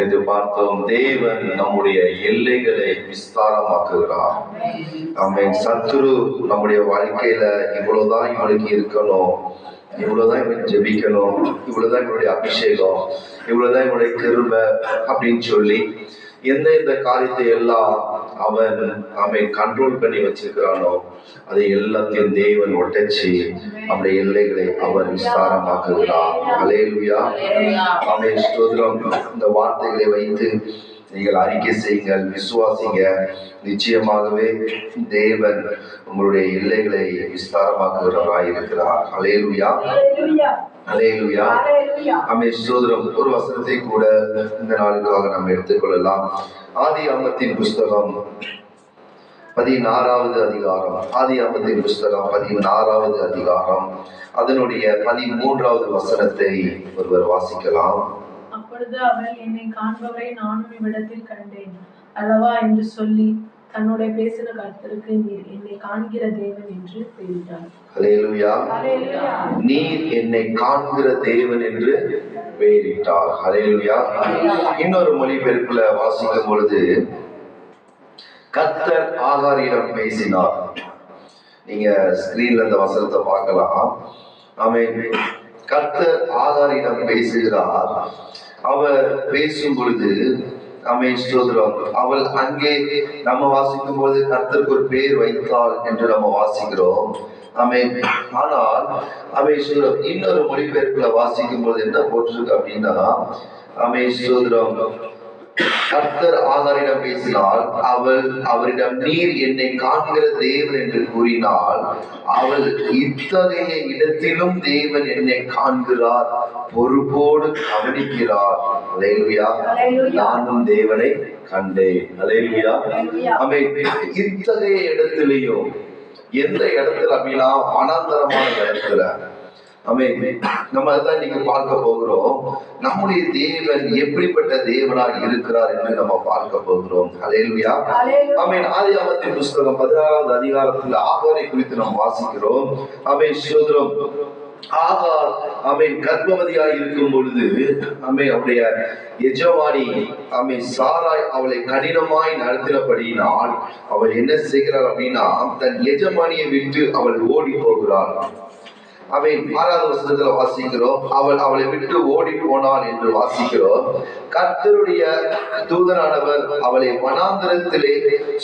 என்று பார்த்தோம் தேவன் நம்முடைய எல்லைகளை விஸ்தாரமாக்குகிறார். நம்ம சத்துரு நம்முடைய வாழ்க்கையில இவ்வளவுதான் இவனுக்கு இருக்கணும். இவ்வளவுதான் இவன் ஜெபிக்கணும். இவ்வளவுதான் இவனுடைய அபிஷேகம். இவ்வளவுதான் இவனுடைய கிருப அப்படின்னு சொல்லி எந்த இந்த காரியத்தை எல்லாம் அவன் அவன் கண்ட்ரோல் பண்ணி வச்சிருக்கிறானோ அதை எல்லாத்தையும் தேவன் ஒட்டச்சு. அவனுடைய எல்லைகளை அவர் விஸ்தாரமாக்குகிறார். அலேலுயா அவன் ஸ்தோத்திரம். இந்த வார்த்தைகளை வைத்து நீங்கள் அறிக்கை செய்யுங்கள் விசுவாசிங்க. நிச்சயமாகவே தேவன் உங்களுடைய எல்லைகளை விஸ்தாரமாக்குகிறவராய் இருக்கிறார். அலேலுயா. Hallelujah Hallelujah. அமே சோதரம் ஒரு வசனத்தை கூட இந்த நாளுக்காக நாம் எடுத்துக்கொள்ளலாம். ஆதி அமத்தின் புஸ்தகம் பதினாறாவது அதிகாரம். ஆதி அமத்தின் புஸ்தகம் பதினாறாவது அதிகாரம். அதனுடைய பதிமூன்றாவது வசனத்தை ஒருவர் வாசிக்கலாம். அப்பொழுது அவள் என்னை காண்பவரை நானும் இவ்விடத்தில் கண்டேன். அல்லவா என்று சொல்லி தன்னோட பேசின கர்த்தருக்கு நீர் என்னை காண்கிற தேவன் என்று பெயரிட்டார். நீர் என்னை காண்கிற தேவன் என்று பெயரிட்டார் ஹalleluya. இன்னொரு மொழிபெயர்ப்புல வாசிக்கும் பொழுது கர்த்தர் ஆகாரியிடம் பேசினார். நீங்க ஸ்கிரீன்ல இந்த வசனத்தை பார்க்கலாம். ஆமென். கர்த்தர் ஆகாரியிடம் பேசுகிறார். அவர் பேசும் பொழுது அமே ஸ்தோத்திரம் அவள் அங்கே நம்ம வாசிக்கும் பொழுது கர்த்தருக்கு ஒரு பேர் வைத்தாள் என்று நம்ம வாசிக்கிறோம். அமே ஆனால் அமே ஸ்தோத்திரம் இன்னொரு மொழிபெயர்ப்புல வாசிக்கும் பொழுது என்ன போட்டிருக்கு அப்படின்னா அமே ஸ்தோத்திரம் கர்த்தர் ஆகாரிடம் பேசினாள் அவள் அவரிடம் நீர் என்னை காண்கிற தேவன் என்று கூறினாள் அவள் இத்தகைய இடத்திலும் தேவன் என்னை காண்கிறார் பொறுப்போடு கவனிக்கிறார். Hallelujah. நானும் தேவனை கண்டேன். Hallelujah. அவை இத்தகைய இடத்திலையும் எந்த இடத்துல அப்படின்னா வனாந்தரமான இடத்துல நம்ம அதான் இன்னைக்கு பார்க்க போகிறோம். நம்முடைய தேவன் எப்படிப்பட்ட தேவனாய் இருக்கிறார் என்று நம்ம பார்க்க போகிறோம். Hallelujah. ஆமென் ஆதியாகமத்தின் புஸ்தகம் பதினாறாவது அதிகாரத்தில் ஆகாரை குறித்து நாம் வாசிக்கிறோம். ஆமென் சோதரம். ஆகார் ஆமென் கர்ப்பவதியாய் இருக்கும் பொழுது ஆமென் அவருடைய எஜமானி ஆமென் சாராய் அவளை கடினமாய் நடத்தினபடியினால் அவள் என்ன செய்கிறாள் அப்படின்னா தன் எஜமானியை விட்டு அவள் ஓடி போகிறாள் அவை ஆறாவது வசனத்துல வாசிக்கிறோம் அவள் அவளை விட்டு ஓடி போனாள் என்று வாசிக்கிறோம் கர்த்தருடைய தூதரானவர் அவளை மனாந்திரத்திலே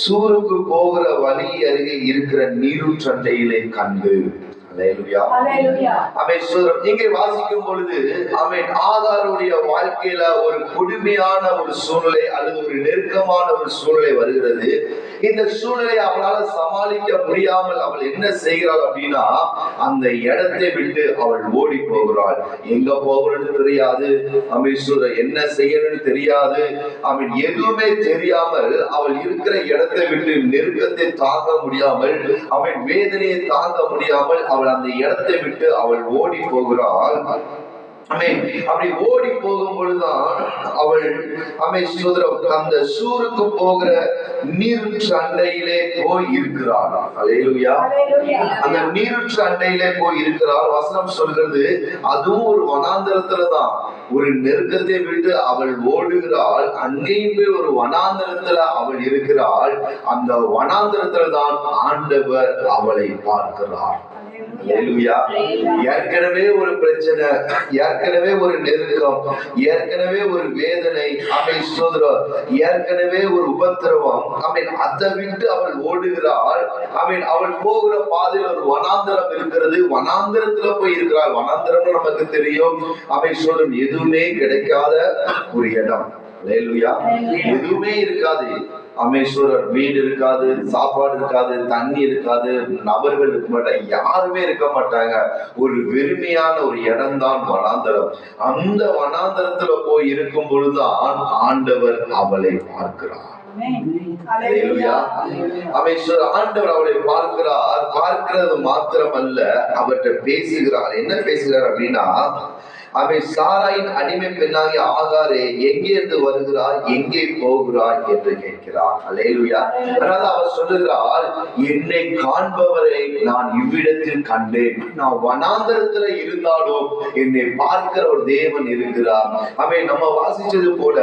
சூருக்கு போகிற வழி அருகே இருக்கிற நீரூற்றண்டையிலே கண்டு. இங்கே வாசிக்கும் பொழுது அவன் ஆகாருடைய வாழ்க்கையில ஒரு கொடுமையான ஒரு சூழ்நிலை அல்லது ஒரு நெருக்கமான ஒரு சூழ்நிலை வருகிறது. இந்த சூழ்நிலையை அவளால சமாளிக்க முடியாமல் அவள் என்ன செய்கிறாள் அப்படின்னா அந்த இடத்தை விட்டு அவள் ஓடி போகிறாள். எங்க போகணும்னு தெரியாது. சொல்ற என்ன செய்யணும்னு தெரியாது. அவன் எதுவுமே தெரியாமல் அவள் இருக்கிற இடத்தை விட்டு நெருக்கத்தை தாங்க முடியாமல் அவன் வேதனையை தாங்க முடியாமல் அவள் அந்த இடத்தை விட்டு அவள் ஓடி போகிறாள். அப்படி ஓடி போகும் பொழுதுதான் அவள் அமை சுதரம் அந்த சூருக்கு போகிற நீருற்று அண்டையிலே போய் இருக்கிறாள். அந்த நீருற்று அண்டையிலே போய் இருக்கிறாள் வசனம் சொல்கிறது அதுவும் ஒரு வனாந்தரத்துல தான் ஒரு நெருக்கத்தை விட்டு அவள் ஓடுகிறாள் அங்கேயும் போய் ஒரு வனாந்தரத்துல அவள் இருக்கிறாள் அந்த வனாந்தரத்துல தான் ஆண்டவர் அவளை. அல்லேலூயா. ஏற்கனவே ஒரு பிரச்சனை ஏற்கனவே ஒரு நெருக்கம் ஏற்கனவே ஒரு வேதனை. அவை சோதரம் ஏற்கனவே ஒரு உபத்திரவம். அவன் அதை விட்டு அவள் ஓடுகிறாள். அவன் அவள் போகிற பாதையில் ஒரு வனாந்தரம் இருக்கிறது. வனாந்தரத்துல போய் இருக்கிறாள். வனாந்தரம் நமக்கு தெரியும். அவை சொல்லும் எதுவுமே கிடைக்காத ஒரு இடம். எதுவுமே இருக்காது. அமேஸ்வரர் வீடு இருக்காது சாப்பாடு இருக்காது தண்ணி இருக்காது நபர்கள் இருக்க மாட்டாங்க யாருமே இருக்க மாட்டாங்க. ஒரு வெறுமையான ஒரு இடம்தான் வனாந்தரம். அந்த வனாந்தரத்துல போய் இருக்கும் பொழுதுதான் ஆண்டவர் அவளை பார்க்கிறார். ஆண்டவர் அவளை பார்க்கிறார். பார்க்கிறது மாத்திரமல்ல அவர்கிட்ட பேசுகிறார். என்ன பேசுகிறார் அப்படின்னா அவை சாராயின் அடிமை பெண்ணாகிய ஆகாரே எங்கே இருந்து வருகிறாய் எங்கே போகிறார் என்று கேட்கிறார் அலேலுயா அதனால அவர் சொல்லுகிறார் என்னை காண்பவரை நான் இவ்விடத்தில் கண்டேன். நான் வனாந்தரத்துல இருந்தாலும் என்னை பார்க்கிற ஒரு தேவன் இருக்கிறார். அவை நம்ம வாசிச்சது போல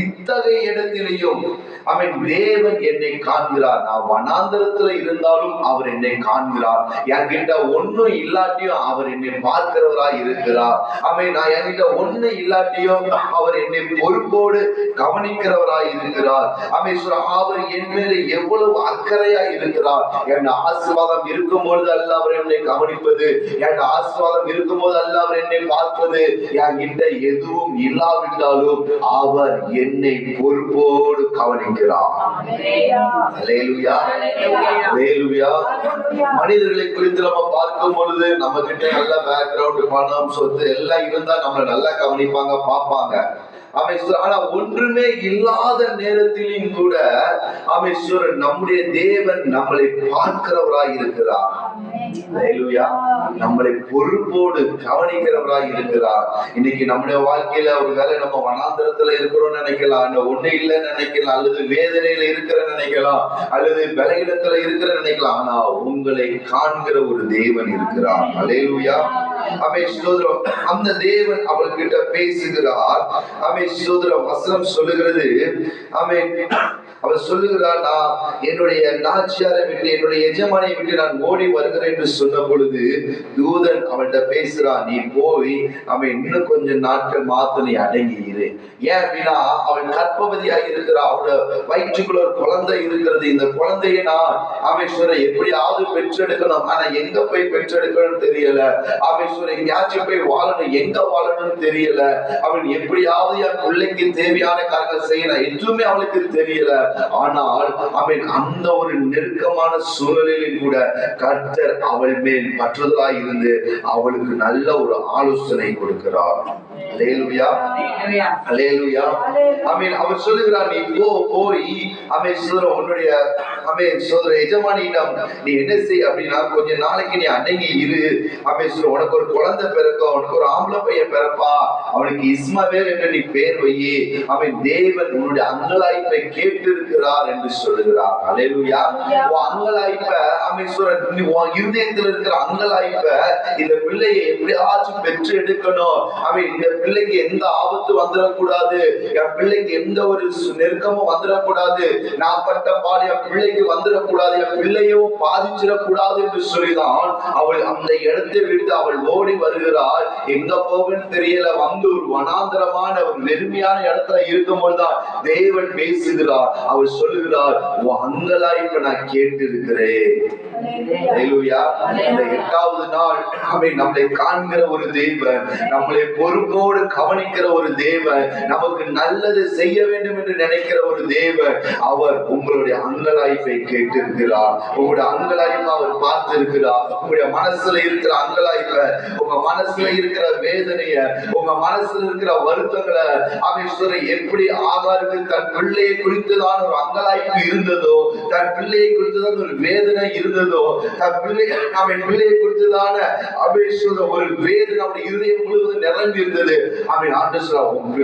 இத்தகைய இடத்திலையும் அவன் தேவன் என்னை காண்கிறார். நான் வனாந்தரத்துல இருந்தாலும் அவர் என்னை காண்கிறார். என்கிட்ட ஒண்ணும் இல்லாட்டியும் அவர் என்னை பார்க்கிறவரா இருக்கிறார். அவன் நான் என்கிட்ட ஒண்ணு இல்லாட்டியும் அவர் என்னை பொறுப்போடு கவனிக்கிறவரா இருக்கிறார். அவன் சொல்ற அவர் என் மேல எவ்வளவு அக்கறையா இருக்கிறார். என் ஆசீர்வாதம் இருக்கும் பொழுது அல்ல அவர் என்னை கவனிப்பது. என் ஆசீர்வாதம் இருக்கும் போது அல்ல அவர் என்னை பார்ப்பது. என்கிட்ட எதுவும் இல்லாவிட்டாலும் அவர் என்னை பொறுப்போடு கவனிக்கிறார். மனிதர்களை குறித்து நம்ம பார்க்கும் பொழுது நம்ம கிட்ட நல்ல பேக்ரவுண்ட் பணம் சொத்து எல்லாம் இருந்தா நம்மள நல்லா கவனிப்பாங்க பார்ப்பாங்க. ஆனா ஒன்றுமே இல்லாத நேரத்திலும் கூட அமேஸ்வரர் நம்முடைய தேவன் நம்மளை பார்க்கிறவராய் இருக்கிறார். நம்மளை பொறுப்போடு கவனிக்கிறவராய் இருக்கிறார். இன்னைக்கு நம்முடைய வாழ்க்கையில ஒருவேளை நம்ம வனாந்திரத்துல இருக்கிறோம்னு நினைக்கலாம். இல்ல ஒண்ணு இல்லைன்னு நினைக்கலாம். அல்லது வேதனையில இருக்கிற நினைக்கலாம். அல்லது பலகிடத்துல இருக்கிற நினைக்கலாம். ஆனா உங்களை காண்கிற ஒரு தேவன் இருக்கிறார். அலேலுயா அவை சோதரம். அந்த தேவன் அவர்கிட்ட பேசுகிறார். அவை சோதரம். வசனம் சொல்லுகிறது. அவை அவர் சொல்லுகிறார் நான் என்னுடைய நாச்சியாரை விட்டு என்னுடைய எஜமானியை விட்டு நான் ஓடி வருகிறேன் என்று சொன்ன பொழுது தூதன் அவள்கிட்ட பேசுறான் நீ போய் அவன் இன்னும் கொஞ்சம் நாட்கள் மாத்த நீ ஏன் அப்படின்னா அவள் கற்பவதியாக இருக்கிறா அவளோட வயிற்றுக்குள்ள ஒரு குழந்தை இருக்கிறது. இந்த குழந்தையை நான் ஆமேஸ்வரை எப்படியாவது பெற்றெடுக்கணும். ஆனா எங்க போய் பெற்றெடுக்கணும்னு தெரியல. ஆமேஸ்வரை எங்கேயாச்சும் போய் வாழணும். எங்க வாழணும்னு தெரியல. அவன் எப்படியாவது என் பிள்ளைக்கு தேவையான காரியங்கள் செய்யணும். எதுவுமே அவளுக்கு தெரியல. ஆனால் அவன் அந்த ஒரு நெருக்கமான சூழலிலும் கூட கர்த்தர் அவள் மேல் பற்றுதலாய் இருந்து அவளுக்கு நல்ல ஒரு ஆலோசனை கொடுக்கிறார். அவர் சொல்லுகிறார் நீ போ போய் ஆமென் சோதர உன்னுடைய ஆமென் சோதர எஜமானியிடம் நீ என்ன செய் அப்படின்னா கொஞ்ச நாளைக்கு நீ அடங்கி இரு. ஆமென் சோதர உனக்கு ஒரு குழந்தை பிறக்கும் உனக்கு ஒரு ஆம்பளை பையன் பிறப்பா. அவனுக்கு இஸ்மவேல் என்று நீ பேர் வையி. அவன் தேவன் உன்னுடைய அங்கலாய்ப்பை கேட்டு இருக்கிறார் என்று சொல்லுகிறார். அல்லேலூயா உன் அங்கலாய்ப்ப நீ உன் இருதயத்தில் இருக்கிற அங்கலாய்ப்ப இந்த பிள்ளையை எப்படியாச்சும் பெற்று எடுக்கணும் அவன் என் பிள்ளைக்கு எந்த ஆபத்து வந்துடக்கூடாது? என் பிள்ளைக்கு எந்த ஒரு நெருக்கமும் வந்துடக்கூடாது. நான் பட்ட பாடு என் பிள்ளைக்கு வந்துடக்கூடாது. என் பிள்ளையும் பாதிச்சிடக்கூடாது என்று சொல்லிதான் அவள் அந்த இடத்தை விட்டு அவள் ஓடி வருகிறாள். எங்க போகன்னு தெரியல. வந்து ஒரு வனாந்தரமான ஒரு நெருமையான இடத்துல இருக்கும்போதுதான் தேவன் பேசுகிறார். அவர் சொல்லுகிறார் உன் அங்கலாய்ப்பை நான் கேட்டு இருக்கிறேன் இந்த எட்டாவது நாள் அவை நம்மளை காண்கிற ஒரு தெய்வன் நம்மளை பொறுப்பு பொறுப்போடு கவனிக்கிற ஒரு தேவன் நமக்கு நல்லது செய்ய வேண்டும் என்று நினைக்கிற ஒரு தேவன் அவர் உங்களுடைய அங்கலாய்ப்பை கேட்டிருக்கிறார். உங்களுடைய அங்கலாய்ப்பை அவர் பார்த்திருக்கிறார். உங்களுடைய மனசுல இருக்கிற அங்கலாய்ப்பை உங்க மனசுல இருக்கிற வேதனைய உங்க மனசுல இருக்கிற வருத்தங்களை அமேஸ்வரை எப்படி ஆதாருக்கு தன் பிள்ளையை குறித்துதான் ஒரு அங்கலாய்ப்பு இருந்ததோ தன் பிள்ளையை குறித்துதான் ஒரு வேதனை இருந்ததோ தன் பிள்ளை அவன் பிள்ளையை குறித்துதான அமேஸ்வர ஒரு வேதனை அவருடைய இருதயம் முழுவதும் நிறைஞ்சிருந்தது இருந்தது அவன் ஆண்டு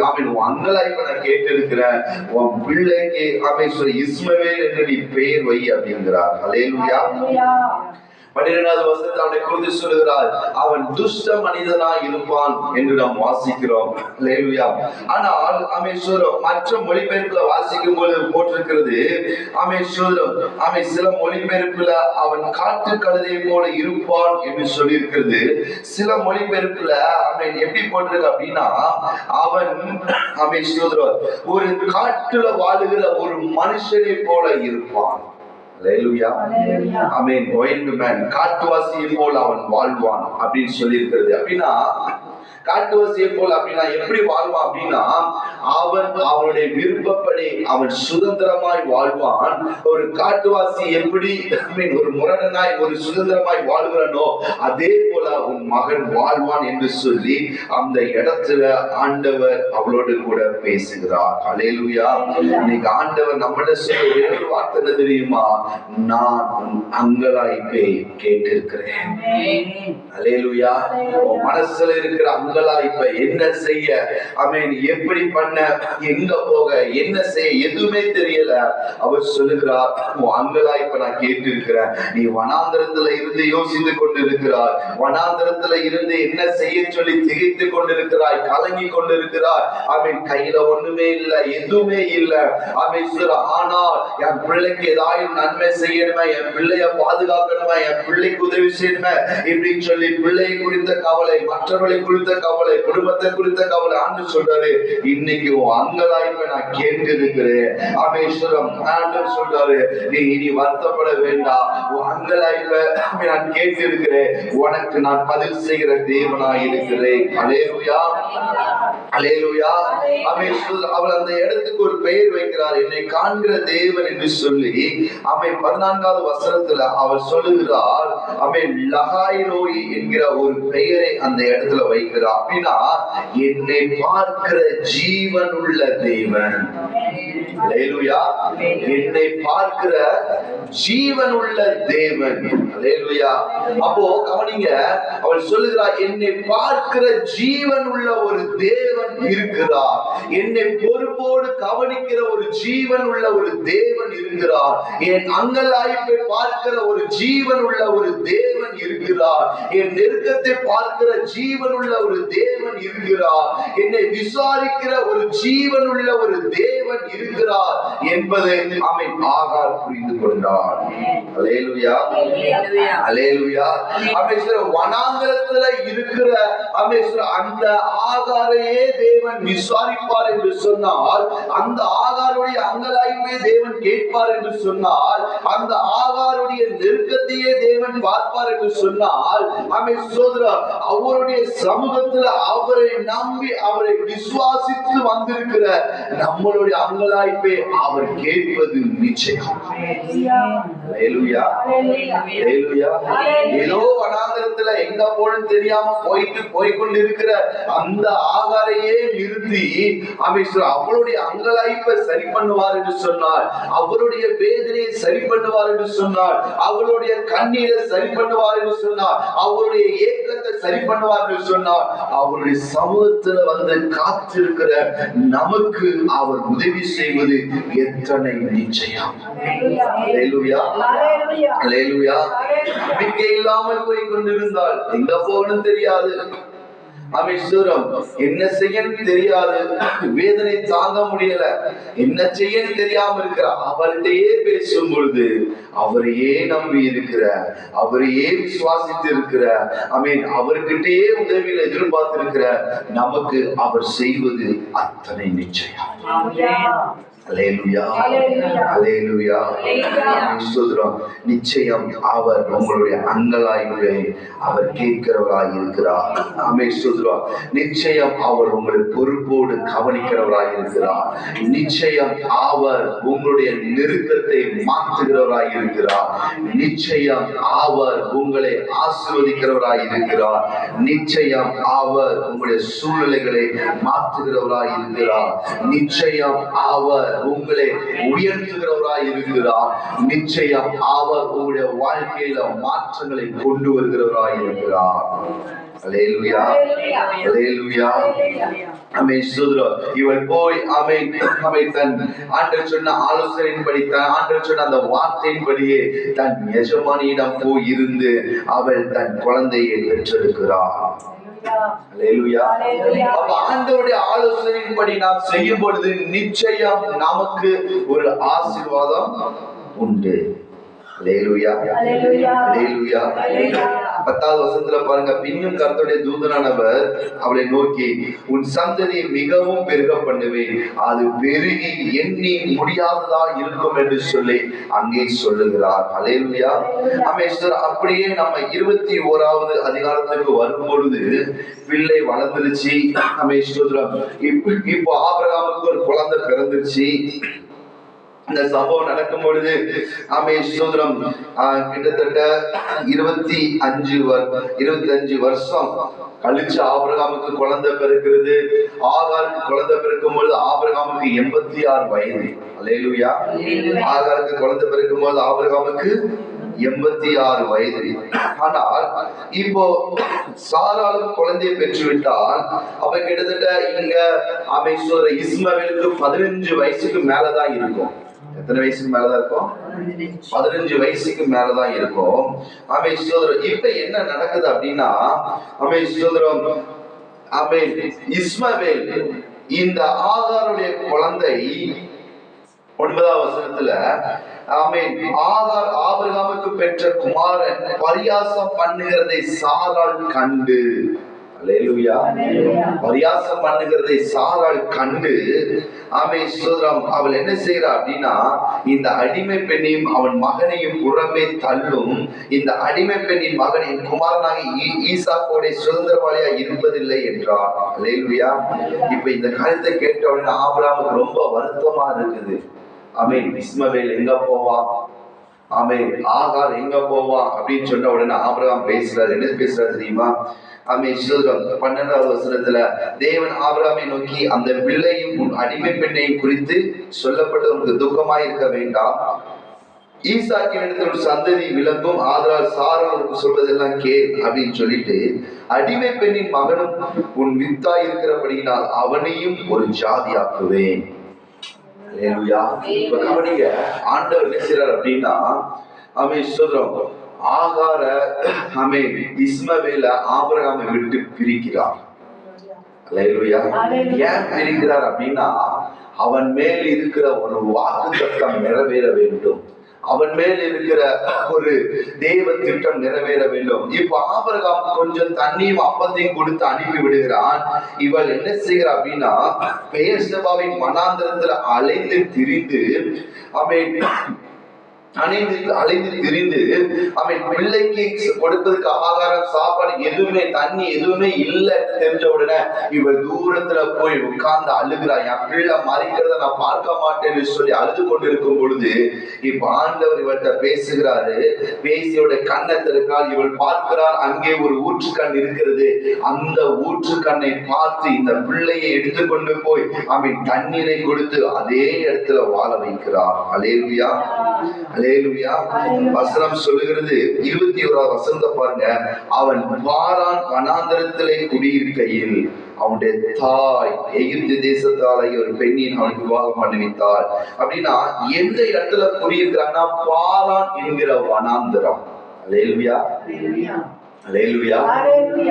அவன் உன் அங்கலாய்ப்பை நான் கேட்டிருக்கிறேன் உன் பிள்ளைக்கு அமேஸ்வர இஸ்மவேல் என்று நீ பெயர் வை அப்படிங்கிறார். அலேலுயா பன்னிரெண்டாவது வருஷத்தை அவனை குறித்து சொல்லுகிறார் அவன் துஷ்ட மனிதனா இருப்பான் என்று நாம் வாசிக்கிறோம். ஆனால் அமேஸ்வரம் மற்ற மொழிபெயர்ப்புல வாசிக்கும் பொழுது போட்டிருக்கிறது அமேஸ்வரம் அமை சில மொழிபெயர்ப்புல அவன் காட்டு கழுதை போல இருப்பான் என்று சொல்லியிருக்கிறது. சில மொழிபெயர்ப்புல அவன் எப்படி போட்டிருக்கு அப்படின்னா அவன் அமேஸ்வரம் ஒரு காட்டுல வாழுகிற ஒரு மனுஷனை போல இருப்பான். அவன் வாழ்வான் அப்படின்னு சொல்லியிருக்கிறது அப்படின்னா காட்டுவாசியை போல் அப்படின்னா எப்படி வாழ்வான் அப்படின்னா அவன் அவனுடைய விருப்பப்படி அவன் சுதந்திரமாய் வாழ்வான். ஒரு காட்டுவாசி எப்படி ஒரு முரடனாய் ஒரு சுதந்திரமாய் வாழ்கிறானோ அதே போல உன் மகன் வாழ்வான் என்று சொல்லி அந்த இடத்துல ஆண்டவர் அவளோடு கூட பேசுகிறார். அலேலுயா இன்னைக்கு ஆண்டவர் நம்மள சொல்ல ஒரே வார்த்தை தெரியுமா? நான் உன் அங்கலாய்ப்பை கேட்டிருக்கிறேன். அலேலுயா உன் மனசுல இருக்கிற அங்கலாய்ப்ப என்ன செய்ய? அமேன். எப்படி பண்ண? எங்க போக? என்ன செய்ய? எதுவுமே தெரியல. அவர் சொல்லுகிறார் அங்கலா இப்ப நான் கேட்டு இருக்கிறேன் நீ வனாந்திரத்துல இருந்து யோசித்து கொண்டிருக்கிறாய். வனாந்திரத்துல இருந்து என்ன செய்ய சொல்லி திகைத்து கொண்டிருக்கிறாய்? கலங்கி கொண்டிருக்கிறாய். அவன் கையில ஒண்ணுமே இல்ல எதுவுமே இல்ல. அவன் சொல்ற ஆனால் என் பிள்ளைக்கு ஏதாவது நன்மை செய்யணுமே? என் பிள்ளைய பாதுகாக்கணுமா? என் பிள்ளைக்கு உதவி செய்யணுமே? இப்படின்னு சொல்லி பிள்ளையை குறித்த கவலை மற்றவர்களை குறித்த கவலை குடும்பத்தை குறித்த கவலை. ஆண்டு சொல்றாரு இன்னைக்கு உன் அங்கலாய்ப்பை நான் கேட்டு இருக்கிறேன் அமேஸ்வரம் ஆண்டு சொல்றாரு நீ இனி வருத்தப்பட வேண்டாம். உன் அங்கலாய்ப்பை நான் கேட்டு இருக்கிறேன் உனக்கு நான் பதில் செய்கிற தேவனாய் இருக்கிறேன். அலேலுயா அலேலுயா அமேஸ்வர் அவள் அந்த இடத்துக்கு ஒரு பெயர் வைக்கிறார். என்னை காண்கிற தேவன் என்று சொல்லி அவை பதினான்காவது வசனத்துல அவர் சொல்லுகிறார் அவை லகாய் நோய் என்கிற ஒரு பெயரை அந்த இடத்துல வைக்கிறார். அப்படின்னா என்னை பார்க்கிற ஜீவன் உள்ள தேவன் என்னை பார்க்கிற ஜீவன் உள்ள தேவன் அப்போ கவனிங்க அவள் சொல்லுகிறார் என்னை பார்க்கிற ஜீவன் உள்ள ஒரு தேவன் இருக்கிறார். என்னை பொறுப்போடு கவனிக்கிற ஒரு ஜீவன் உள்ள ஒரு தேவன் இருக்கிறார். என் அங்கலாய்ப்பை பார்க்கிற ஒரு ஜீவன் உள்ள ஒரு தேவன் இருக்கிறார். என் நெருக்கத்தை பார்க்கிற ஜீவன் உள்ள ஒரு தேவன் இருக்கிறார். என்னை விசாரிக்கிற ஒரு ஜீவன் உள்ள ஒரு தேவன் இருக்கிறார். என்பதை அவன் ஆகார் புரிந்து கொண்டார் அலேலுயா அலேலுயா அமேஸ்வர வனாந்தரத்துல இருக்கிற அமேஸ்வர அந்த ஆகாரையே தேவன் விசாரிப்பார் என்று சொன்னால் அந்த ஆகாருடைய அங்கலாய்ப்பை தேவன் கேட்பார் என்று சொன்னால் அந்த ஆகாருடைய நெருக்கத்தையே தேவன் பார்ப்பார் என்று சொன்னால் அமை சோதரா அவருடைய சமூகத்துல அவரை நம்பி அவரை விசுவாசித்து வந்திருக்கிற நம்மளுடைய அங்கலாய்ப்பை அவர் கேட்பது நிச்சயம். Amén. ஏதோ வனாந்தரத்துல எங்க போகணும் தெரியாம போயிட்டு போய் கொண்டிருக்கிற அந்த ஆகாரையே நிறுத்தி அமேஸ்வர அவளுடைய அங்கலாய்ப்பை சரி பண்ணுவார் என்று சொன்னார் அவருடைய வேதனையை சரி பண்ணுவார் என்று சொன்னார் அவளுடைய கண்ணீரை சரி பண்ணுவார் என்று சொன்னார் அவருடைய ஏக்கத்தை சரி பண்ணுவார் என்று சொன்னார் அவருடைய சமூகத்துல வந்து காத்திருக்கிற நமக்கு அவர் உதவி செய்வது எத்தனை நிச்சயம். நம்பிக்கை இல்லாமல் போய் கொண்டிருந்தால் எங்க போகணும் தெரியாது. அமேஸ்வரம் என்ன செய்யன்னு தெரியாது. வேதனை தாங்க முடியல. என்ன செய்யன்னு தெரியாம இருக்கிற அவள்கிட்டயே பேசும் பொழுது அவரையே நம்பி இருக்கிற அவரையே விசுவாசித்து இருக்கிற அமீன் அவர்கிட்டயே உதவியில எதிர்பார்த்து இருக்கிற நமக்கு அவர் செய்வது அத்தனை நிச்சயம். நிச்சயம் அவர் உங்களுடைய அங்கலாய்வை அவர் கேட்கிறவராய் இருக்கிறார் ஆமே சொல்றோம். நிச்சயம் அவர் உங்களை பொறுப்போடு கவனிக்கிறவராய் இருக்கிறார் நிச்சயம் அவர் உங்களுடைய நெருக்கத்தை மாற்றுகிறவராய் இருக்கிறார் நிச்சயம் அவர் உங்களை ஆசீர்வதிக்கிறவராய் இருக்கிறார் நிச்சயம் அவர் உங்களுடைய சூழ்நிலைகளை மாற்றுகிறவராய் இருக்கிறார் நிச்சயம் அவர் உங்களை உயர்த்துகிறவராய் இருக்கிறார். நிச்சயம் அவர் உங்களுடைய வாழ்க்கையில மாற்றங்களை கொண்டு வருகிறவராய் இருக்கிறார். அல்லேலூயா அல்லேலூயா இவள் போய் அமை அமை தன் ஆண்டர் சொன்ன ஆலோசனையின்படி தன் ஆண்டர் சொன்ன அந்த வார்த்தையின்படியே தன் எஜமானியிடம் போய் இருந்து அவள் தன் குழந்தையை பெற்றெடுக்கிறார் ஆண்டவருடைய ஆலோசனையின்படி நாம் செய்யும் பொழுது நிச்சயம் நமக்கு ஒரு ஆசீர்வாதம் உண்டு. அல்லேலூயா Hallelujah. அல்லேலூயா Hallelujah. பத்தாவது வசனத்துல பாருங்க பின்னும் கர்த்தருடைய தூதனானவர் அவளை நோக்கி உன் சந்ததியை மிகவும் பெருக பண்ணுவேன் அது பெருகி எண்ணி முடியாததா இருக்கும் என்று சொல்லி அங்கே சொல்லுகிறார். அலேலுயா அமேஸ்வர் அப்படியே நம்ம இருபத்தி ஓராவது அதிகாரத்துக்கு வரும் பொழுது பிள்ளை வளர்ந்துருச்சு. அமேஸ்வரம் இப்ப இப்போ ஆபரகாமுக்கு ஒரு குழந்தை பிறந்துருச்சு. இந்த சம்பவம் நடக்கும் பொழுது ஆமே சுதந்திரம் கிட்டத்தட்ட இருபத்தி அஞ்சு இருபத்தி அஞ்சு வருஷம் கழிச்சு ஆபிரகாமுக்கு குழந்தை பிறக்கிறது. ஆகாருக்கு குழந்தை பிறக்கும் பொழுது ஆபிரகாமுக்கு எண்பத்தி ஆறு வயது. அலேலுயா ஆகாருக்கு குழந்தை பிறக்கும் பொழுது ஆபிரகாமுக்கு எண்பத்தி ஆறு வயது. ஆனால் இப்போ சாராளும் குழந்தையை பெற்றுவிட்டால் அப்ப கிட்டத்தட்ட இங்க சொல்ற இஸ்மவேலுக்கு பதினஞ்சு வயசுக்கு மேலதான் இருக்கும். எத்தனை வயசுக்கு மேலதான் இருக்கும்? பதினஞ்சு வயசுக்கு மேலதான் இருக்கும். அவை சோதரம் இப்ப என்ன நடக்குது அப்படின்னா அவை சோதரம் அவை இஸ்மவேல் இந்த ஆதாருடைய குழந்தை ஒன்பதாம் வசனத்துல ஆமென் ஆதார் ஆபிரகாமுக்கு பெற்ற குமாரன் பரியாசம் பண்ணுகிறதை சாரால் கண்டு. பரியாசம் பண்ணுகிறதை சாராள் கண்டு ஆமை சோதரம் அவள் என்ன செய்கிறா அப்படின்னா இந்த அடிமை பெண்ணையும் அவன் மகனையும் புறம்பே தள்ளும். இந்த அடிமை பெண்ணின் மகனின் குமாரனாக ஈ- ஈசாக்கோடைய சுதந்திரவாளியா இருப்பதில்லை என்றார் அல்லேலூயா இப்ப இந்த கருத்தை கேட்ட உடனே ஆபிரகாமுக்கு ரொம்ப வருத்தமா இருக்குது. ஆமென் இஸ்மவேல் எங்க போவான் ஆமென் ஆகார் எங்க போவான் அப்படின்னு சொன்ன உடனே ஆபிரகாம் பேசுறாரு. என்ன பேசுறாரு தெரியுமா? ஆமென். சொல்றோம் பன்னெண்டாவது வசனத்துல தேவன் ஆபிராமை நோக்கி அந்த பிள்ளையும் உன் அடிமை பெண்ணையும் குறித்து சொல்லப்பட்ட உனக்கு துக்கமாய் இருக்க வேண்டாம். ஈசாக்கின் இடத்தில் ஒரு சந்ததி விளங்கும் ஆதலால் சாரா உனக்கு சொல்வதெல்லாம் கேள் அப்படின்னு சொல்லிட்டு அடிமை பெண்ணின் மகனும் உன் வித்தாய் இருக்கிறபடியினால் அவனையும் ஒரு ஜாதியாக்குவேன். ஆக்குவேன் இப்ப கவனிங்க ஆண்டவர் என்ன அப்படின்னா அவன் சொல்றோம். ஆகார அவன் இஸ்மவேல ஆபிரகாமை விட்டு பிரிக்கிறார். ஏன் பிரிக்கிறார் அப்படின்னா அவன் மேல் இருக்கிற ஒரு வாக்கு தத்தம் நிறைவேற வேண்டும். அவன் மேல் இருக்கிற ஒரு தேவ திட்டம் நிறைவேற வேண்டும். இப்ப ஆபரகாம் கொஞ்சம் தண்ணியும் அப்பத்தையும் கொடுத்து அனுப்பி விடுகிறான். இவள் என்ன செய்கிறா அப்படின்னா பெயர் சபாவின் மனாந்திரத்துல அலைந்து திரிந்து அவன் அணைந்து அலைந்து திரிந்து அவன் பிள்ளைக்கு கொடுப்பதற்கு ஆகாரம் சாப்பாடு எதுவுமே தண்ணி எதுவுமே இல்லைன்னு தெரிஞ்ச உடனே இவள் தூரத்துல போய் உட்கார்ந்து அழுகிறா என் பிள்ளை மறைக்கிறத நான் பார்க்க மாட்டேன்னு சொல்லி அழுது கொண்டிருக்கும் பொழுது இப்ப ஆண்டவர் இவர்கிட்ட பேசுகிறாரு. பேசியோட கண்ணை திறக்கிறார் இவள் பார்க்கிறார் அங்கே ஒரு ஊற்றுக்கண் இருக்கிறது. அந்த ஊற்று கண்ணை பார்த்து இந்த பிள்ளையை எடுத்துக்கொண்டு போய் அவன் தண்ணீரை கொடுத்து அதே இடத்துல வாழ வைக்கிறார். அலேவியா அலேலுயா வசனம் சொல்லுகிறது இருபத்தி ஓராவது வசனத்தை பாருங்க. அவன் பாரான் வனாந்தரத்திலே குடியிருக்கையில். அவனுடைய தாய் எகிப்து தேசத்தாலேயே ஒரு பெண்ணின் அவனுக்கு விவாகம் பண்ணுவித்தாள் அப்படின்னா எந்த இடத்துல குடியிருக்கிறான்னா பாரான் என்கிற வனாந்தரம். அலேலுயா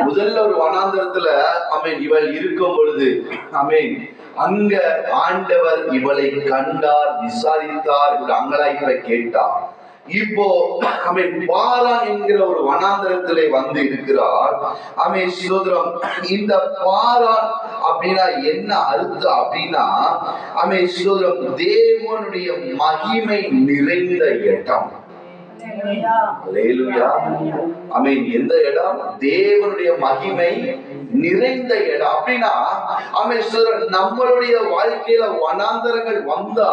முதல்ல ஒரு வனாந்தரத்துல அமேன் இவள் இருக்கும் பொழுது அமேன் அங்க ஆண்டவர் இவளை கண்டார் விசாரித்தார் இவள் அங்கலாய்ப்பை கேட்டார். இப்போ அமேன் பாரான் என்கிற ஒரு வனாந்தரத்திலே வந்து இருக்கிறார். அமேன் சோதரம் இந்த பாரான் அப்படின்னா என்ன அர்த்தம் அப்படின்னா அமேன் சோதரம் தேவனுடைய மகிமை நிறைந்த இடம். அல்லேலூயா ஆமென் எந்த இடம்? தேவனுடைய மகிமை நிறைந்த இடம். அப்படின்னா சொல்ற நம்மளுடைய வாழ்க்கையில வனாந்தரங்கள் வந்தா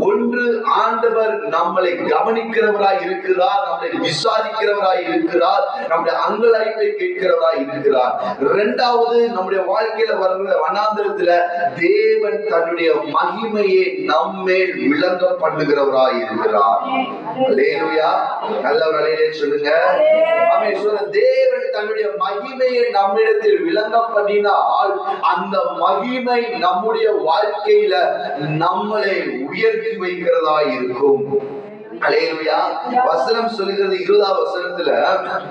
ஒன்று ஆண்டவர் நம்மளை கவனிக்கிறவராய் இருக்கிறார் நம்மளை விசாரிக்கிறவராய் இருக்கிறார் நம்முடைய அங்கலாய்ப்பை கேட்கிறவராய் இருக்கிறார். இரண்டாவது நம்முடைய வாழ்க்கையில வர்ற வனாந்தரத்துல தேவன் தன்னுடைய மகிமையை நம்மேல் விளங்க பண்ணுகிறவராய் இருக்கிறார். நல்ல ஒரு சொல்லுங்க. சொல்ற தேவன் தன்னுடைய மகிமையை நம்மிடத்தில் விளங்க பண்ணினால் அந்த மகிமை நம்முடைய வாழ்க்கையில நம்மளை உயர்த்தி வைக்கிறதா இருக்கும். அலேலுயா வசனம் சொல்லுகிறது இருபதாம் வசனத்துல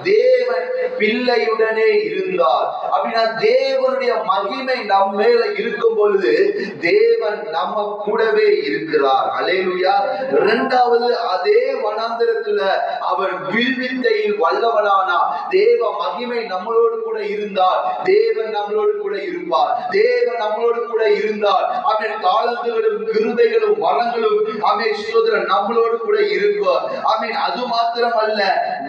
தேவன் பிள்ளையுடனே இருந்தார். அப்படின்னா தேவனுடைய மகிமை நம்ம மேல இருக்கும் பொழுது தேவன் நம்ம கூடவே இருக்கிறார். அலேலுயா இரண்டாவது அதே வனாந்திரத்துல அவன் வில்வித்தையில் வல்லவனானா தேவ மகிமை நம்மளோடு கூட இருந்தார். தேவன் நம்மளோடு கூட இருப்பார். தேவன் நம்மளோடு கூட இருந்தார். அவன் தாளந்துகளும் கிருபைகளும் வரங்களும் சோதரன் நம்மளோடு கூட இருப்பார். ஆமீன். அது மாத்திரம் அல்ல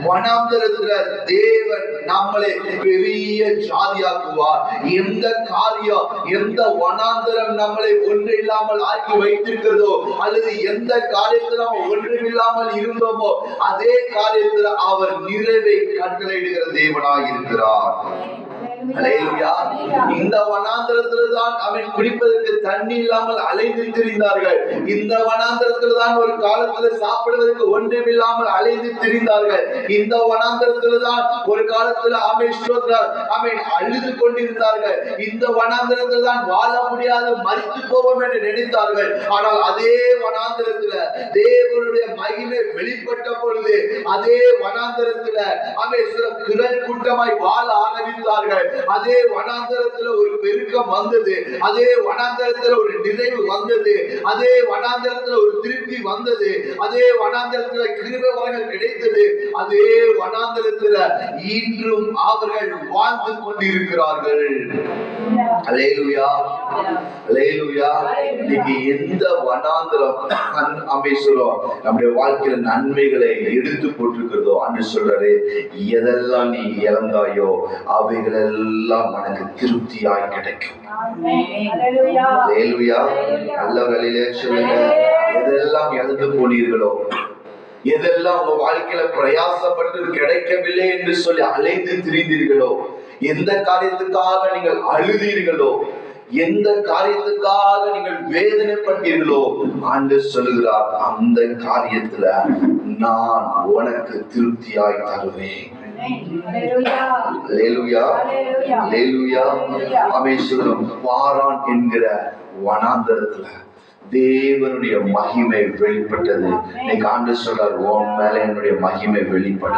வனாந்தரத்துல தேவன் நம்மளை பெரிய ஜாதியாக்குவார். எந்த காரியம் எந்த வனாந்தரம் நம்மளை ஒன்று இல்லாமல் ஆக்கி வைத்திருக்கிறதோ அல்லது எந்த காரியத்தில் நாம் ஒன்றுமில்லாமல் இருந்தோமோ அதே காரியத்தில் அவர் நிறைவை கட்டளையிடுகிற தேவனாக இருக்கிறார் இந்த வனாந்திரத்தில் தான் அவன் குடிப்பதற்கு தண்ணி இல்லாமல் அலைந்து திரிந்தார்கள் இந்த வனாந்திரத்தில் தான் ஒரு காலத்தில் சாப்பிடுவதற்கு ஒன்றுமில்லாமல் அலைந்து திரிந்தார்கள் இந்த வனாந்திரத்தில் தான் ஒரு காலத்துல அமை அவன் அழுது கொண்டிருந்தார்கள். இந்த வனாந்திரத்தில் தான் வாழ முடியாது மறித்து போவோம் என்று நினைத்தார்கள். ஆனால் அதே வனாந்திரத்தில் தேவனுடைய மகிமை வெளிப்பட்ட பொழுது அதே வனாந்திரத்தில் அவை சில குரல் கூட்டமாய் வாழ ஆரம்பித்தார்கள். அதே வனாந்தரத்துல ஒரு பெருக்கம் வந்தது. அதே வனாந்தரத்துல ஒரு நிறைவு வந்தது. அதே வனாந்தரத்துல ஒரு திருப்தி வந்தது. அதே வனாந்தரத்துல கிருப வரங்கள் கிடைத்தது. அதே வனாந்தரத்துல இன்றும் அவர்கள் வாழ்ந்து கொண்டிருக்கிறார்கள். அலேலுயா அலேலுயா இன்னைக்கு எந்த வனாந்தரம் அன்- அமேஸ்வரம் நம்முடைய வாழ்க்கையில நன்மைகளை எடுத்து போட்டிருக்கிறதோ அன்று சொல்றாரு எதெல்லாம் நீ இழந்தாயோ அவைகள் எல்லாம் உனக்கு திருப்தியாய் கிடைக்கும். அலேலுயா நல்ல வழியிலே சொல்லுங்க எதெல்லாம் இழந்து போனீர்களோ எதெல்லாம் உங்க வாழ்க்கையில பிரயாசப்பட்டு கிடைக்கவில்லை என்று சொல்லி அலைந்து திரிந்தீர்களோ எந்த காரியத்துக்காக நீங்கள் அழுதீர்களோ எந்த காரியத்துக்காக நீங்கள் வேதனைப்பட்டீர்களோ ஆண்டு சொல்லுகிறார் அந்த காரியத்துல நான் உனக்கு திருப்தியாய் தருவேன். பாரான் என்கிற வனாந்தரத்துல தேவனுடைய மகிமை வெளிப்பட்டது. இன்னைக்கு ஆண்டு சொல்றார் உன் மேல என்னுடைய மகிமை வெளிப்படும்.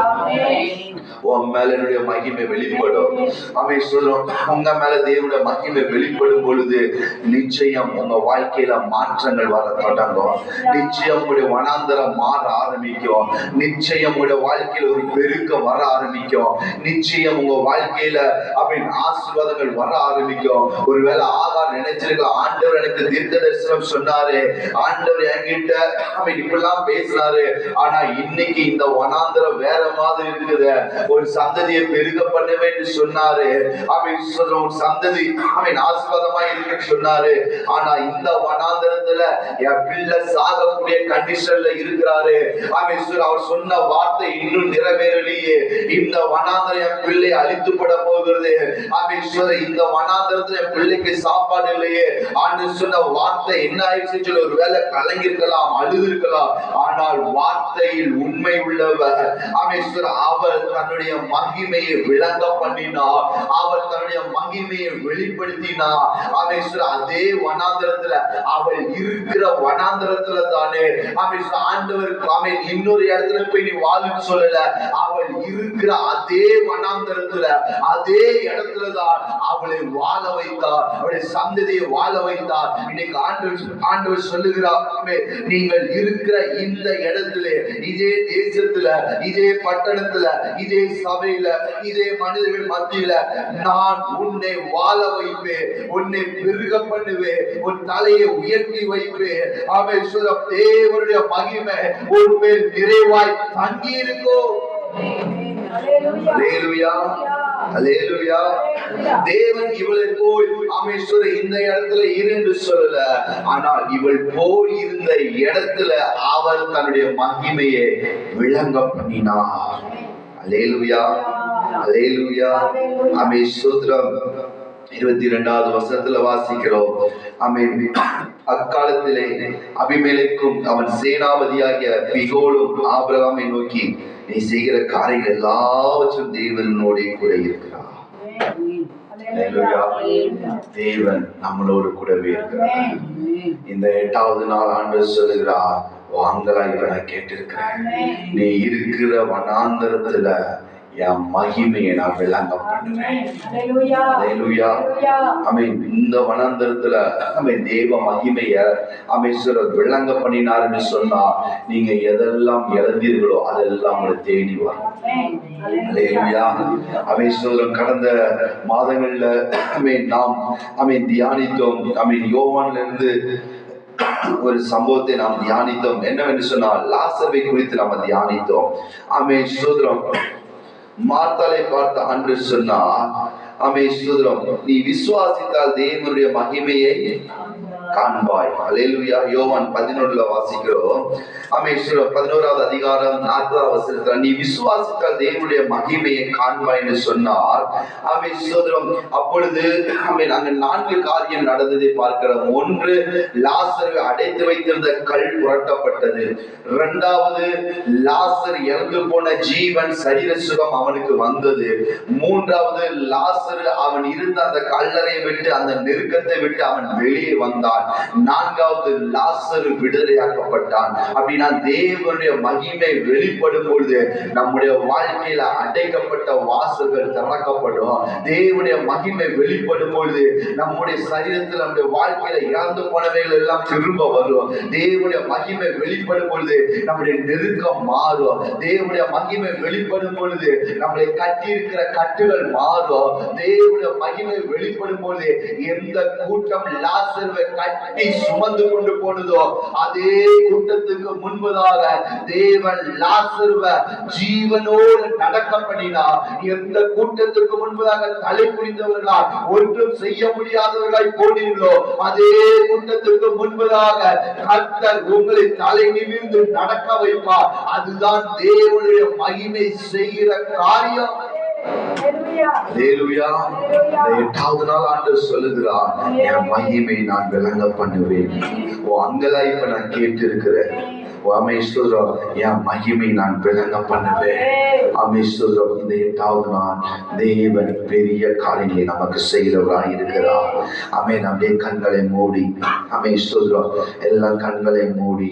உன் மேல என்னுடைய மகிமை வெளிப்படும். அவை சொல்றோம் உங்க மேல தேவனுடைய மகிமை வெளிப்படும் பொழுது நிச்சயம் உங்க வாழ்க்கையில மாற்றங்கள் வர தொடங்கும். நிச்சயம் உங்களுடைய வனாந்தரம் மாற ஆரம்பிக்கும். நிச்சயம் உங்களுடைய வாழ்க்கையில ஒரு பெருக்கம் வர ஆரம்பிக்கும். நிச்சயம் உங்க வாழ்க்கையில அப்படின்னு ஆசீர்வாதங்கள் வர ஆரம்பிக்கும். ஒருவேளை ஆகார் நினைச்சிருக்கலாம் ஆண்டவர் எனக்கு தீர்க்க தரிசனம் சொன்னார் சொன்னாரு ஆண்டவர் என்கிட்ட அவன் இப்படிலாம் பேசினாரு. ஆனா இன்னைக்கு இந்த வனாந்திரம் வேற மாதிரி இருக்குது. ஒரு சந்ததியை பெருக பண்ணுவேன் சொன்னாரு. அப்படின்னு சொல்ற ஒரு சந்ததி அவன் ஆசீர்வாதமா இருக்குன்னு சொன்னாரு. ஆனா இந்த வனாந்திரத்துல என் பிள்ளை சாகக்கூடிய கண்டிஷன்ல இருக்கிறாரு. அவன் அவர் சொன்ன வார்த்தை இன்னும் நிறைவேறலையே. இந்த வனாந்திரம் என் பிள்ளை பட போகிறது. அவன் சொல்ற இந்த வனாந்திரத்துல என் பிள்ளைக்கு சாப்பாடு இல்லையே. ஆண்டு சொன்ன வார்த்தை என்ன ஆயிடுச்சு சொல்லி ஒரு வேலை கலங்கிருக்கலாம் அழுதிருக்கலாம். ஆனால் வார்த்தையில் உண்மை உள்ளவர். அமேஸ்வர் அவர் தன்னுடைய மகிமையை விளங்க பண்ணினார். அவர் தன்னுடைய மகிமையை வெளிப்படுத்தினார். அமேஸ்வர் அதே வனாந்திரத்துல அவள் இருக்கிற வனாந்திரத்துல தானே. அமேஸ்வர் ஆண்டவருக்கு அவன் இன்னொரு இடத்துல போய் நீ வாழுன்னு சொல்லல. அவள் இருக்கிற அதே வனாந்தரத்துல அதே இடத்துல தான் அவளை வாழ வைத்தார். அவளை சந்ததியை வாழ வைத்தார். இன்னைக்கு ஆண்டு ஆண்டவர் சொல்லுகிறார். நீங்கள் இருக்கிற இந்த இடத்துல இதே தேசத்துல இதே பட்டணத்துல இதே சபையில இதே மனிதர்கள் மத்தியில நான் உன்னை வாழ வைப்பேன் உன்னை பெருக பண்ணுவேன் உன் தலையை உயர்த்தி வைப்பேன். அவன் சொல்ல தேவனுடைய மகிமை உன் மேல் நிறைவாய் தங்கி இருக்கும் அல்லேலூயா தேவன் இவளை போய் அமேஸ்வர இந்த இடத்துல இரு என்று சொல்லல. ஆனால் இவள் போய் இருந்த இடத்துல அவர் தன்னுடைய மகிமையை விளங்க பண்ணினார் அல்லேலூயா அல்லேலூயா அமே சூத்திரம் இருபத்தி இரண்டாவது வசனத்துல வாசிக்கிறோம். அமேன் அக்காலத்திலே அபிமேலைக்கும் அவன் சேனாபதியாகிய பிகோலும் ஆபிரகாமை நோக்கி நீ செய்கிற காரியங்கள் எல்லாவற்றும் தேவனோட கூட இருக்கிறார். தேவன் நம்மளோடு கூடவே இருக்கிறார். இந்த எட்டாவது நாள் ஆண்டு சொல்லுகிறார் வாங்கலா இப்ப நான் கேட்டிருக்கிறேன். நீ இருக்கிற வனாந்தரத்துல என் மகிமையை நான் விளங்க பண்ணுவேன். ஆமென். இந்த வனாந்தரத்துல அவன் தேவ மகிமைய அமைச்சர் விளங்க பண்ணினாருன்னு சொன்னா நீங்க எதெல்லாம் இழந்தீர்களோ அதெல்லாம் உங்களை தேடி வரும். சொல்றோம் கடந்த மாதங்கள்ல நாம் அமீன் தியானித்தோம். அமீன் யோவான்ல இருந்து ஒரு சம்பவத்தை நாம் தியானித்தோம். என்னவென்று சொன்னால் லாசர்வை குறித்து நாம் தியானித்தோம். ஆமென். சோதரம் மார்த்தாலை பார்த்த அன்று சொன்னா அமே சுதரம் நீ விசுவாசித்தால் தேவனுடைய மகிமையை காண்பாய். அல்லேலூயா யோவான் பதினொன்றுல வாசிக்கிறோம். அமேஸ்வரம் பதினோராவது அதிகாரம் நாற்பதாவது வசனத்துல நீ விசுவாசித்தால் தேவனுடைய மகிமையை காண்பாய் என்று சொன்னார். அவை சோதரம் அப்பொழுது அவை நாங்கள் நான்கு காரியம் நடந்ததை பார்க்கிறோம். ஒன்று லாசர் அடைத்து வைத்திருந்த கல் புரட்டப்பட்டது. இரண்டாவது லாசர் இறந்து போன ஜீவன் சரீர சுகம் அவனுக்கு வந்தது. மூன்றாவது லாசர் அவன் இருந்த அந்த கல்லறை விட்டு அந்த நெருக்கத்தை விட்டு அவன் வெளியே வந்தான். நான்காவது லாசர் விடுதலையாக்கப்பட்டான். அப்படின்னா தேவனுடைய மகிமை வெளிப்படும் பொழுது நம்முடைய வாழ்க்கையில அடைக்கப்பட்ட வாசல்கள் திறக்கப்படும். தேவனுடைய மகிமை வெளிப்படும் பொழுது நம்முடைய சரீரத்தில் நம்முடைய வாழ்க்கையில இறந்து போனவைகள் எல்லாம் திரும்ப வரும். தேவனுடைய மகிமை வெளிப்படும் பொழுது நம்முடைய நெருக்கம் மாறும். தேவனுடைய மகிமை வெளிப்படும் பொழுது நம்மளை கட்டி இருக்கிற கட்டுகள் மாறும். தேவனுடைய மகிமை வெளிப்படும் பொழுது எந்த கூட்டம் லாசர்வை கட்டி சுமந்து கொண்டு போனதோ அதே கூட்டத்துக்கு முன்பதாக தேவன் ஜீவனோடு நடக்க பண்ணினா எந்த கூட்டத்துக்கு முன்பதாக தலை புரிந்தவர்களால் ஒன்றும் செய்ய முடியாதவர்களாய் போனீர்களோ அதே கூட்டத்துக்கு முன்பதாக கர்த்தர் உங்களை தலை நிமிர்ந்து நடக்க வைப்பார். அதுதான் தேவனுடைய மகிமை செய்கிற காரியம். எட்டாவது நாள் ஆண்டு சொல்லுகிறார் என் மகிமை நான் விளங்க பண்ணுவேன். உன் அங்கலாய்ப்பை நான் கேட்டு இருக்கிறேன் அமேஸ்வரம் என் மகிமை நான் விளங்க பண்ணுவேன் அமேஸ்வரம் இந்த எட்டாவது நாள் தேவன் பெரிய காரியங்களை நமக்கு செய்கிறவராய் இருக்கிறார். அமே நம்முடைய கண்களை மூடி அமேஸ்வரம் எல்லாம் கண்களை மூடி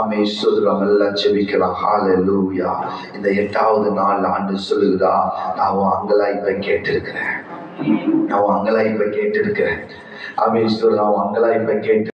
அமேஸ்வரம் எல்லாம் செபிக்கலாம் ஹalleluya இந்த எட்டாவது நாள் ஆண்டு சொல்லுகிறா நான் அங்கலாய்ப்பை கேட்டிருக்கிறேன். நான் அங்கலாய்ப்பை கேட்டிருக்கிறேன். அமேஸ்வரம் நான் அங்கலாய்ப்பை கேட்டு